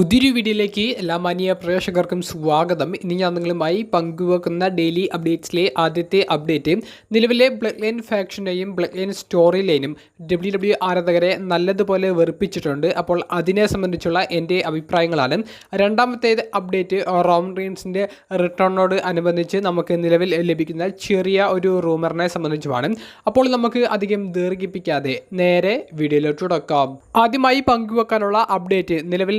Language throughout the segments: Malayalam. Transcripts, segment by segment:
പുതിയൊരു വീഡിയോയിലേക്ക് എല്ലാ മാന്യ പ്രേക്ഷകർക്കും സ്വാഗതം. ഇനി ഞാൻ നിങ്ങളുമായി പങ്കുവെക്കുന്ന ഡെയിലി അപ്ഡേറ്റ്സിലെ ആദ്യത്തെ അപ്ഡേറ്റ് നിലവിലെ ബ്ലഡ് ലൈൻ ഫാക്ഷനെയും ബ്ലഡ് ലൈൻ സ്റ്റോറി ലൈനും ഡബ്ല്യു ഡബ്ല്യു ആരാധകരെ നല്ലതുപോലെ വെറുപ്പിച്ചിട്ടുണ്ട്. അപ്പോൾ അതിനെ സംബന്ധിച്ചുള്ള എന്റെ അഭിപ്രായങ്ങളാണ്. രണ്ടാമത്തേത് അപ്ഡേറ്റ് റോം റീൻസിന്റെ റിട്ടേണിനോട് അനുബന്ധിച്ച് നമുക്ക് നിലവിൽ ലഭിക്കുന്ന ചെറിയ ഒരു റൂമറിനെ സംബന്ധിച്ചുമാണ്. അപ്പോൾ നമുക്ക് അധികം ദീർഘിപ്പിക്കാതെ നേരെ വീഡിയോയിലോട്ട് തുടക്കാം ആദ്യമായി പങ്കുവെക്കാനുള്ള അപ്ഡേറ്റ് നിലവിൽ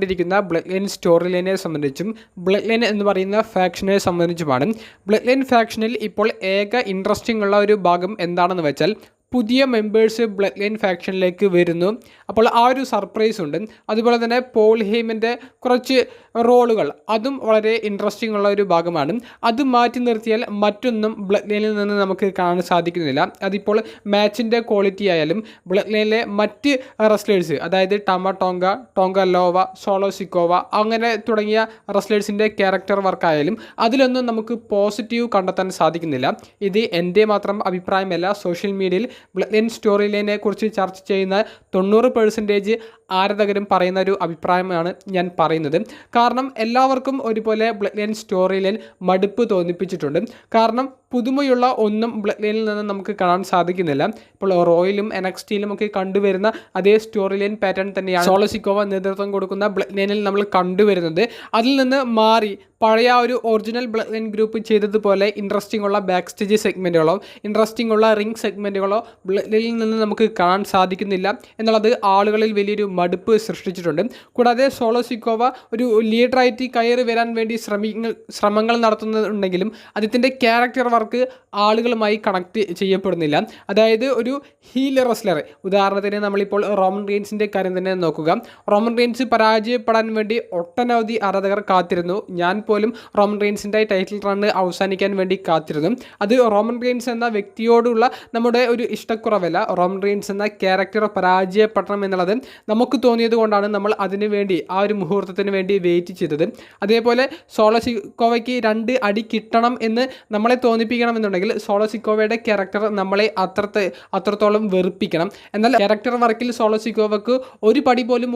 നടന്നുകൊണ്ടിരിക്കുന്ന ബ്ലഡ് ലൈൻ സ്റ്റോറി ലൈനെ സംബന്ധിച്ചും ബ്ലഡ് ലൈൻ എന്ന് പറയുന്ന ഫാക്ഷനെ സംബന്ധിച്ചുമാണ്. ബ്ലഡ് ലൈൻ ഫാക്ഷനിൽ ഇപ്പോൾ ഏക ഇൻട്രസ്റ്റിംഗ് ഉള്ള ഒരു ഭാഗം എന്താണെന്ന് വെച്ചാൽ പുതിയ മെമ്പേഴ്സ് ബ്ലഡ് ലൈൻ ഫാക്ഷനിലേക്ക് വരുന്നു. അപ്പോൾ ആ ഒരു സർപ്രൈസ് ഉണ്ട്. അതുപോലെ തന്നെ പോൾ ഹെയ്മിന്റെ കുറച്ച് റോളുകൾ. അതും വളരെ ഇൻട്രസ്റ്റിംഗ് ഉള്ള ഒരു ഭാഗമാണ്. അത് മാറ്റി നിർത്തിയാൽ മറ്റൊന്നും ബ്ലഡ് ലൈനിൽ നിന്ന് നമുക്ക് കാണാൻ സാധിക്കുന്നില്ല. അതിപ്പോൾ മാച്ചിന്റെ ക്വാളിറ്റി ആയാലും ബ്ലഡ് ലൈനിലെ മറ്റ് റെസ്ലേഴ്സ് അതായത് Tama Tonga Tonga Loa Solo Sikoa അങ്ങനെ തുടങ്ങിയ റെസ്ലേഴ്സിന്റെ ക്യാരക്ടർ വർക്കായാലും അതിലൊന്നും നമുക്ക് പോസിറ്റീവ് കണ്ടെത്താൻ സാധിക്കുന്നില്ല. ഇത് എന്റെ മാത്രം അഭിപ്രായമല്ല. സോഷ്യൽ മീഡിയയിൽ ബ്ലഡ് ലൈൻ സ്റ്റോറി ലൈനെ കുറിച്ച് ചർച്ച ചെയ്യുന്ന തൊണ്ണൂറ് പെർസെന്റേജ് ആരാധകരും പറയുന്ന ഒരു അഭിപ്രായമാണ് ഞാൻ പറയുന്നത്. കാരണം എല്ലാവർക്കും ഒരുപോലെ ബ്ലഡ് ലൈൻ സ്റ്റോറി ലൈൻ മടുപ്പ് തോന്നിപ്പിച്ചിട്ടുണ്ട്. കാരണം പുതുമയുള്ള ഒന്നും ബ്ലഡ് ലൈനിൽ നിന്ന് നമുക്ക് കാണാൻ സാധിക്കുന്നില്ല. ഇപ്പോൾ റോയിലും എനക്സ്റ്റിയിലും ഒക്കെ കണ്ടുവരുന്ന അതേ സ്റ്റോറി ലൈൻ പാറ്റേൺ തന്നെയാണ് സോളസിക്കോവ നേതൃത്വം കൊടുക്കുന്ന ബ്ലഡ് ലൈനിൽ നമ്മൾ കണ്ടുവരുന്നത്. അതിൽ നിന്ന് മാറി പഴയ ഒരു ഒറിജിനൽ ബ്ലഡ് ലൈൻ ഗ്രൂപ്പ് ചെയ്തതുപോലെ ഇൻട്രസ്റ്റിംഗ് ഉള്ള ബാക്ക് സ്റ്റേജ് സെഗ്മെന്റുകളോ ഇൻട്രസ്റ്റിംഗ് ഉള്ള റിംഗ് സെഗ്മെന്റുകളോ ബ്ലഡ് ലൈനിൽ നിന്ന് നമുക്ക് കാണാൻ സാധിക്കുന്നില്ല. എന്നുള്ളത് ആളുകളിൽ വലിയൊരു മടുപ്പ് സൃഷ്ടിച്ചിട്ടുണ്ട്. കൂടാതെ സോളോസിക്കോവ ഒരു ലീഡറായിട്ട് കയറി വരാൻ വേണ്ടി ശ്രമിങ്ങൾ ശ്രമങ്ങൾ നടത്തുന്നുണ്ടെങ്കിലും അദ്ദേഹത്തിന്റെ ക്യാരക്ടർ വർക്ക് ആളുകളുമായി കണക്ട് ചെയ്യപ്പെടുന്നില്ല. അതായത് ഒരു ഹീൽ റെസ്ലർ ഉദാഹരണത്തിന് നമ്മളിപ്പോൾ റോമൻ റീൻസിന്റെ കാര്യം തന്നെ നോക്കുക. റോമൻ റീൻസ് പരാജയപ്പെടാൻ വേണ്ടി ഒട്ടനവധി ആരാധകർ കാത്തിരുന്നു. ഞാൻ പോലും റോമൻ റീൻസിന്റെ ടൈറ്റിൽ റണ്ണ് അവസാനിക്കാൻ വേണ്ടി കാത്തിരുന്നു. അത് റോമൻ റീൻസ് എന്ന വ്യക്തിയോടുള്ള നമ്മുടെ ഒരു ഇഷ്ടക്കുറവല്ല. റോമൻ റീൻസ് എന്ന ക്യാരക്ടർ പരാജയപ്പെടണം എന്നുള്ളത് നമുക്ക് തോന്നിയത് കൊണ്ടാണ് നമ്മൾ അതിനു വേണ്ടി ആ ഒരു മുഹൂർത്തത്തിന് വേണ്ടി വെയിറ്റ് ചെയ്തത്. അതേപോലെ സോളശിക്കോവയ്ക്ക് രണ്ട് അടി കിട്ടണം എന്ന് നമ്മളെ തോന്നിപ്പിക്കണം എന്നുണ്ടെങ്കിൽ സോളസിക്കോവയുടെ ക്യാരക്ടർ നമ്മളെ അത്രത്തെ അത്രത്തോളം വെറുപ്പിക്കണം. എന്നാൽ ക്യാരക്ടർ വർക്കിൽ സോളസിക്കോവയ്ക്ക് ഒരു പടി പോലും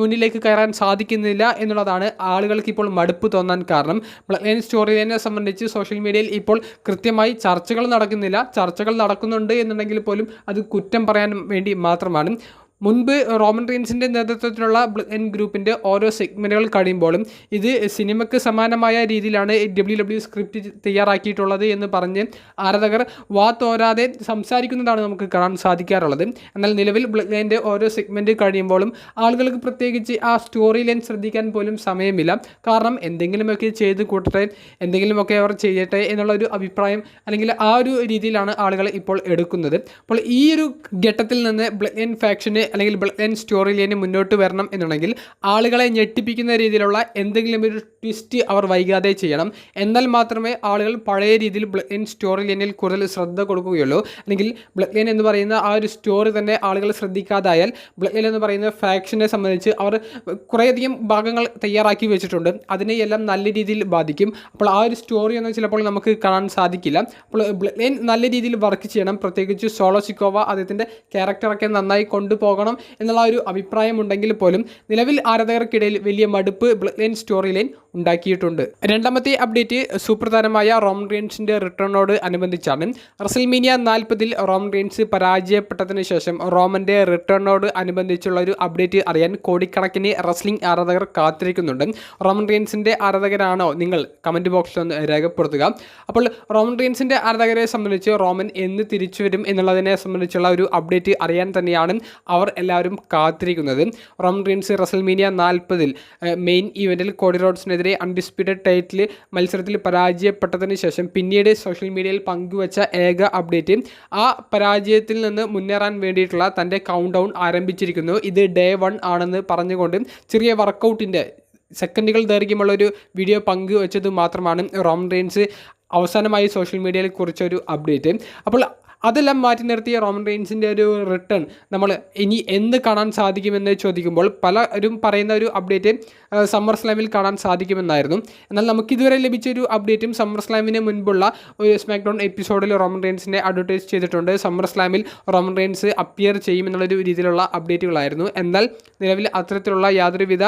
മുന്നിലേക്ക് കയറാൻ സാധിക്കുന്നില്ല എന്നുള്ളതാണ് ആളുകൾക്ക് ഇപ്പോൾ മടുപ്പ് തോന്നാൻ കാരണം. ബ്ലഡ് ലൈൻ സ്റ്റോറി ലൈനെ സംബന്ധിച്ച് സോഷ്യൽ മീഡിയയിൽ ഇപ്പോൾ കൃത്യമായി ചർച്ചകൾ നടക്കുന്നില്ല. ചർച്ചകൾ നടക്കുന്നുണ്ട് എന്നുണ്ടെങ്കിൽ പോലും അത് കുറ്റം പറയാൻ വേണ്ടി മാത്രമാണ്. മുൻപ് റോമൻ റീൻസിന്റെ നേതൃത്വത്തിലുള്ള എൻ ഗ്രൂപ്പിന്റെ ഓരോ സെഗ്മെന്റുകൾ കഴിയുമ്പോഴും ഇത് സിനിമയ്ക്ക് സമാനമായ രീതിയിലാണ് ഡബ്ല്യു ഡബ്ല്യു സ്ക്രിപ്റ്റ് തയ്യാറാക്കിയിട്ടുള്ളത് എന്ന് പറഞ്ഞ് ആരാധകർ വാ തോരാതെ സംസാരിക്കുന്നതാണ് നമുക്ക് കാണാൻ സാധിക്കാറുള്ളത്. എന്നാൽ നിലവിൽ ബ്ലഡ് ലൈന്റെ ഓരോ സെഗ്മെന്റ് കഴിയുമ്പോഴും ആളുകൾക്ക് പ്രത്യേകിച്ച് ആ സ്റ്റോറി ലൈൻ ശ്രദ്ധിക്കാൻ പോലും സമയമില്ല. കാരണം എന്തെങ്കിലുമൊക്കെ ചെയ്ത് കൂട്ടട്ടെ എന്തെങ്കിലുമൊക്കെ അവർ ചെയ്യട്ടെ എന്നുള്ള ഒരു അഭിപ്രായം അല്ലെങ്കിൽ ആ ഒരു രീതിയിലാണ് ആളുകൾ ഇപ്പോൾ എടുക്കുന്നത്. അപ്പോൾ ഈ ഒരു ഘട്ടത്തിൽ നിന്ന് ബ്ലഡ് ലൈൻ ഫാക്ഷന് അല്ലെങ്കിൽ ബ്ലഡ് ആൻഡ് സ്റ്റോറി ലൈന് മുന്നോട്ട് വരണം എന്നുണ്ടെങ്കിൽ ആളുകളെ ഞെട്ടിപ്പിക്കുന്ന രീതിയിലുള്ള എന്തെങ്കിലും ഒരു ട്വിസ്റ്റ് അവർ വൈകാതെ ചെയ്യണം. എന്നാൽ മാത്രമേ ആളുകൾ പഴയ രീതിയിൽ ബ്ലഡ് ആൻഡ് സ്റ്റോറി ലൈനിൽ കൂടുതൽ ശ്രദ്ധ കൊടുക്കുകയുള്ളൂ. അല്ലെങ്കിൽ ബ്ലഡ് ലൈൻ എന്ന് പറയുന്ന ആ ഒരു സ്റ്റോറി തന്നെ ആളുകൾ ശ്രദ്ധിക്കാതായാൽ ബ്ലഡ് ലൈൻ എന്ന് പറയുന്ന ഫാക്ഷനെ സംബന്ധിച്ച് അവർ കുറേയധികം ഭാഗങ്ങൾ തയ്യാറാക്കി വെച്ചിട്ടുണ്ട്. അതിനെ എല്ലാം നല്ല രീതിയിൽ ബാധിക്കും. അപ്പോൾ ആ ഒരു സ്റ്റോറി ഒന്നും ചിലപ്പോൾ നമുക്ക് കാണാൻ സാധിക്കില്ല. അപ്പോൾ ബ്ലഡ് ലൈൻ നല്ല രീതിയിൽ വർക്ക് ചെയ്യണം. പ്രത്യേകിച്ച് സോളോ സിക്കോവ അദ്ദേഹത്തിന്റെ ക്യാരക്ടറൊക്കെ നന്നായി കൊണ്ടുപോകണം എന്നുള്ള ഒരു അഭിപ്രായം ഉണ്ടെങ്കിൽ പോലും നിലവിൽ ആരാധകർക്കിടയിൽ വലിയ മടുപ്പ് ബ്ലഡ് ലൈൻ സ്റ്റോറി ലൈൻ ഉണ്ടാക്കിയിട്ടുണ്ട്. രണ്ടാമത്തെ അപ്ഡേറ്റ് സൂപ്രധാനമായ റോം റീൻസിന്റെ റിട്ടേണോട് അനുബന്ധിച്ചാണ് റസൽമീനിയ നാൽപ്പതിൽ റോം റീൻസ് പരാജയപ്പെട്ടതിന് ശേഷം റോമന്റെ റിട്ടേണോട് അനുബന്ധിച്ചുള്ള ഒരു അപ്ഡേറ്റ് അറിയാൻ കോടിക്കണക്കിന് റസ്ലിംഗ് ആരാധകർ കാത്തിരിക്കുന്നുണ്ട്. റോമൻ റീൻസിന്റെ ആരാധകരാണോ നിങ്ങൾ? കമന്റ് ബോക്സിൽ ഒന്ന് രേഖപ്പെടുത്തുക. അപ്പോൾ റോമൻ റീൻസിന്റെ ആരാധകരെ സംബന്ധിച്ച് റോമൻ എന്ന് തിരിച്ചു വരും എന്നുള്ളതിനെ സംബന്ധിച്ചുള്ള ഒരു അപ്ഡേറ്റ് അറിയാൻ തന്നെയാണ് അവർ എല്ലാവരും കാത്തിരിക്കുന്നത്. റോം റീൻസ് റസൽമീനിയ നാൽപ്പതിൽ മെയിൻ ഇവന്റിൽ കോഡി റോഡ്സിനെതിരെ അൺഡിസ്പ്യൂട്ടഡ് ടൈറ്റിൽ മത്സരത്തിൽ പരാജയപ്പെട്ടതിന് ശേഷം പിന്നീട് സോഷ്യൽ മീഡിയയിൽ പങ്കുവച്ച ഏക അപ്ഡേറ്റ്. ആ പരാജയത്തിൽ നിന്ന് മുന്നേറാൻ വേണ്ടിയിട്ടുള്ള തന്റെ കൗണ്ട് ഡൗൺ ആരംഭിച്ചിരിക്കുന്നു. ഇത് ഡേ വൺ ആണെന്ന് പറഞ്ഞുകൊണ്ട് ചെറിയ വർക്കൗട്ടിന്റെ സെക്കൻഡുകൾ ദൈർഘ്യമുള്ള ഒരു വീഡിയോ പങ്കുവച്ചത് മാത്രമാണ് റോം റെയിൻസ് അവസാനമായി സോഷ്യൽ മീഡിയയിൽ കുറിച്ചൊരു അപ്ഡേറ്റ്. അപ്പോൾ അതെല്ലാം മാറ്റി നിർത്തിയ റോമൻ റെയിൻസിന്റെ ഒരു റിട്ടേൺ നമ്മൾ ഇനി എന്ത് കാണാൻ സാധിക്കുമെന്ന് ചോദിക്കുമ്പോൾ പലരും പറയുന്ന ഒരു അപ്ഡേറ്റ് സമ്മർ സ്ലാമിൽ കാണാൻ സാധിക്കുമെന്നായിരുന്നു. എന്നാൽ നമുക്കിതുവരെ ലഭിച്ച ഒരു അപ്ഡേറ്റും സമ്മർ സ്ലാമിന് മുൻപുള്ള ഒരു സ്മാക്ക് ഡൗൺ എപ്പിസോഡിൽ റോമൻ റെയിൻസിനെ അഡ്വർട്ടൈസ് ചെയ്തിട്ടുണ്ട്. സമ്മർ സ്ലാമിൽ റോമൻ റെയിൻസ് അപ്പിയർ ചെയ്യുമെന്നുള്ളൊരു രീതിയിലുള്ള അപ്ഡേറ്റുകളായിരുന്നു എന്നാൽ നിലവിൽ അത്തരത്തിലുള്ള യാതൊരുവിധ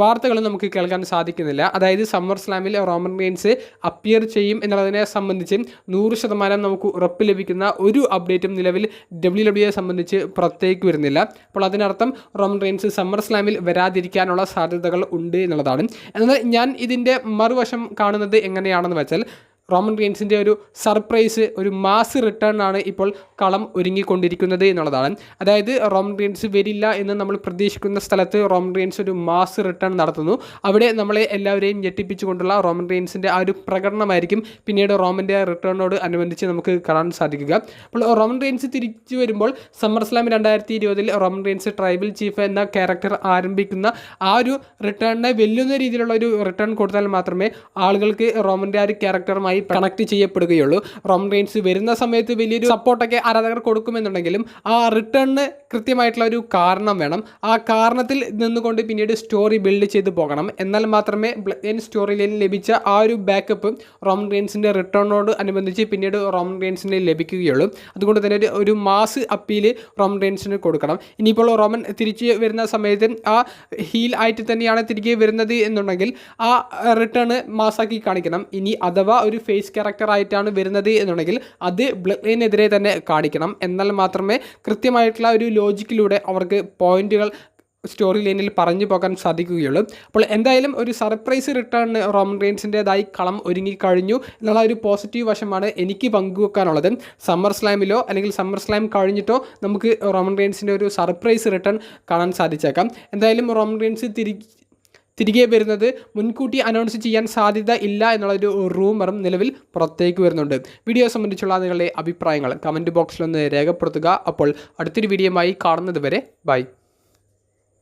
വാർത്തകളും നമുക്ക് കേൾക്കാൻ സാധിക്കുന്നില്ല. അതായത് സമ്മർ സ്ലാമിൽ റോമൻ റെയിൻസ് അപ്പിയർ ചെയ്യും എന്നുള്ളതിനെ സംബന്ധിച്ച് നൂറ് ശതമാനം നമുക്ക് ഉറപ്പ് ലഭിക്കുന്ന ഒരു അപ്ഡേറ്റും നിലവിൽ ഡബ്ല്യു ഡബ്ല്യുയെ സംബന്ധിച്ച് പുറത്തേക്ക് വരുന്നില്ല. അപ്പോൾ അതിനർത്ഥം റോമൻ റെയിൻസ് സമ്മർ സ്ലാമിൽ വരാതിരിക്കാനുള്ള സാധ്യതകൾ ഉണ്ട് എന്നുള്ളതാണ്. എന്നാൽ ഞാൻ ഇതിന്റെ മറുവശം കാണുന്നത് എങ്ങനെയാണെന്ന് വെച്ചാൽ റോമൻ റീൻസിന്റെ ഒരു സർപ്രൈസ് ഒരു മാസ് റിട്ടേൺ ആണ് ഇപ്പോൾ കളം ഒരുങ്ങിക്കൊണ്ടിരിക്കുന്നത് എന്നുള്ളതാണ്. അതായത് റോമൻ റീൻസ് വരില്ല എന്ന് നമ്മൾ പ്രതീക്ഷിക്കുന്ന സ്ഥലത്ത് റോമൻ റീൻസ് ഒരു മാസ് റിട്ടേൺ നടത്തുന്നു. അവിടെ നമ്മളെ എല്ലാവരെയും ഞെട്ടിപ്പിച്ചുകൊണ്ടുള്ള റോമൻ റീൻസിന്റെ ആ ഒരു പ്രകടനമായിരിക്കും പിന്നീട് റോമന്റെ റിട്ടേണിനോട് അനുബന്ധിച്ച് നമുക്ക് കാണാൻ സാധിക്കുക. അപ്പോൾ റോമൻ റീൻസ് തിരിച്ചു വരുമ്പോൾ സമ്മർ സ്ലാം രണ്ടായിരത്തി ഇരുപതിൽ റോമൻ റീൻസ് ട്രൈബൽ ചീഫ് എന്ന ക്യാരക്ടർ ആരംഭിക്കുന്ന ആ ഒരു റിട്ടേണിനെ വെല്ലുന്ന രീതിയിലുള്ള ഒരു റിട്ടേൺ കൊടുത്താൽ മാത്രമേ ആളുകൾക്ക് റോമന്റെ ആ ഒരു ക്യാരക്ടറുമായി കണക്ട് ചെയ്യപ്പെടുകയുള്ളൂ. റോം റെയിൻസ് വരുന്ന സമയത്ത് വലിയൊരു സപ്പോർട്ടൊക്കെ ആരാധകർ കൊടുക്കുമെന്നുണ്ടെങ്കിലും ആ റിട്ടേണിന് കൃത്യമായിട്ടുള്ള ഒരു കാരണം വേണം. ആ കാരണത്തിൽ നിന്നുകൊണ്ട് പിന്നീട് സ്റ്റോറി ബിൽഡ് ചെയ്ത് പോകണം. എന്നാൽ മാത്രമേ ബ്ലഡ് സ്റ്റോറി ലൈൻ ലഭിച്ച ആ ഒരു ബാക്കപ്പ് റോം റെയിൻസിന്റെ റിട്ടേണിനോട് അനുബന്ധിച്ച് പിന്നീട് റോം റെയിൻസിന് ലഭിക്കുകയുള്ളൂ. അതുകൊണ്ട് തന്നെ ഒരു ഒരു മാസ് അപ്പീൽ റോം റെയിൻസിന് കൊടുക്കണം. ഇനിയിപ്പോൾ റോമൻ തിരിച്ച് വരുന്ന സമയത്ത് ആ ഹീൽ ആയിട്ട് തന്നെയാണ് തിരികെ വരുന്നത് എന്നുണ്ടെങ്കിൽ ആ റിട്ടേൺ മാസാക്കി കാണിക്കണം. ഇനി അഥവാ ഒരു ഫേസ് ക്യാരക്ടർ ആയിട്ടാണ് വരുന്നത് എന്നുണ്ടെങ്കിൽ അത് ബ്ലഡ് ലൈനെതിരെ തന്നെ കാണിക്കണം. എന്നാൽ മാത്രമേ കൃത്യമായിട്ടുള്ള ഒരു ലോജിക്കിലൂടെ അവർക്ക് പോയിന്റുകൾ സ്റ്റോറി ലൈനിൽ പറഞ്ഞു പോകാൻ സാധിക്കുകയുള്ളൂ. അപ്പോൾ എന്തായാലും ഒരു സർപ്രൈസ് റിട്ടേൺ റോമൻ റെയിൻസിന്റെതായി കളം ഒരുങ്ങിക്കഴിഞ്ഞു എന്നുള്ള ഒരു പോസിറ്റീവ് വശമാണ് എനിക്ക് പങ്കുവെക്കാനുള്ളത്. സമ്മർ സ്ലാമിലോ അല്ലെങ്കിൽ സമ്മർ സ്ലാം കഴിഞ്ഞിട്ടോ നമുക്ക് റോമൻ റെയിൻസിന്റെ ഒരു സർപ്രൈസ് റിട്ടേൺ കാണാൻ സാധിച്ചേക്കാം. എന്തായാലും റോമൻ റെയിൻസ് തിരിച്ച് തിരികെ വരുന്നത് മുൻകൂട്ടി അനൗൺസ് ചെയ്യാൻ സാധ്യത ഇല്ല എന്നുള്ളൊരു റൂമറും നിലവിൽ പുറത്തേക്ക് വരുന്നുണ്ട്. വീഡിയോ സംബന്ധിച്ചുള്ള നിങ്ങളുടെ അഭിപ്രായങ്ങൾ കമന്റ് ബോക്സിലൊന്ന് രേഖപ്പെടുത്തുക. അപ്പോൾ അടുത്തൊരു വീഡിയോയുമായി കാണുന്നത് വരെ ബൈ